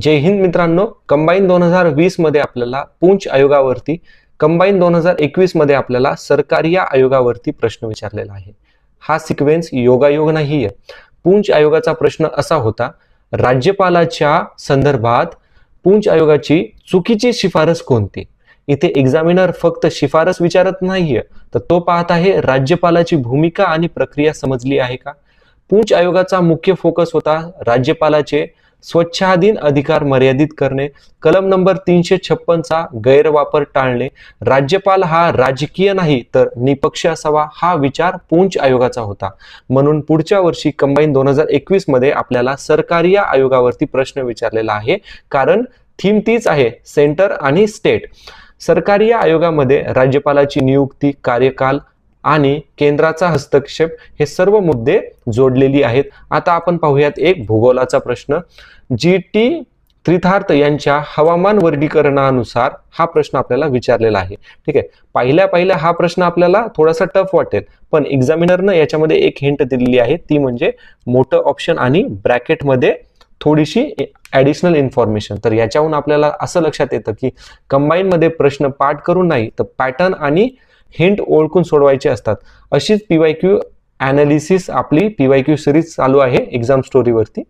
जय हिंद मित्रांनो. कंबाईन दोन हजार वीसमध्ये आपल्याला पूंछ आयोगावरती कंबाईन दोन हजार एकवीसमध्ये आपल्याला सरकारी या आयोगावरती प्रश्न विचारलेला आहे. हा सिक्वेन्स योगायोग नाही आहे पूंछ आयोगाचा प्रश्न असा होता राज्यपालाच्या संदर्भात पूंछ आयोगाची चुकीची शिफारस कोणती? इथे एक्झामिनर फक्त शिफारस विचारत नाहीये. तर तो पाहत आहे राज्यपालाची भूमिका आणि प्रक्रिया समजली आहे का? पूंछ आयोगाचा मुख्य फोकस होता राज्यपालाचे स्वच्छाधीन अधिकार मर्यादित करणे कलम नंबर तीनशे छप्पनचा गैरवापर टाळणे. राज्यपाल हा राजकीय नाही तर निपक्ष असावा हा विचार पूंछ आयोगाचा होता. म्हणून पुढच्या वर्षी कंबाईन दोन हजार एकवीसमध्ये आपल्याला सरकारी या आयोगावरती प्रश्न विचारलेला आहे. कारण थीम तीच आहे सेंटर आणि स्टेट. सरकारी आयोगामध्ये राज्यपालाची नियुक्ती कार्यकाल आणि केंद्राचा हस्तक्षेप हे सर्व मुद्दे जोडलेली आहेत. आता आपण पाहूयात एक भूगोलाचा प्रश्न. जी टी त्रिथार्थ यांच्या हवामान वर्गीकरणानुसार हा प्रश्न आपल्याला विचारलेला आहे. ठीक आहे? पहिल्या पहिल्या हा प्रश्न आपल्याला थोडासा टफ वाटेल पण एक्झामिनरनं याच्यामध्ये एक हिंट दिलेली आहे. ती म्हणजे मोठं ऑप्शन आणि ब्रॅकेटमध्ये थोडीशी ॲडिशनल इन्फॉर्मेशन. तर याच्याहून आपल्याला असं लक्षात येतं की कंबाईनमध्ये प्रश्न पाठ करून नाही तर पॅटर्न आणि हिंट ओळखून सोडवायचे असतात. अशीच पीवाय क्यू ॲनालिसिस आपली पी वाय क्यू सिरीज चालू आहे एक्झाम स्टोरीवरती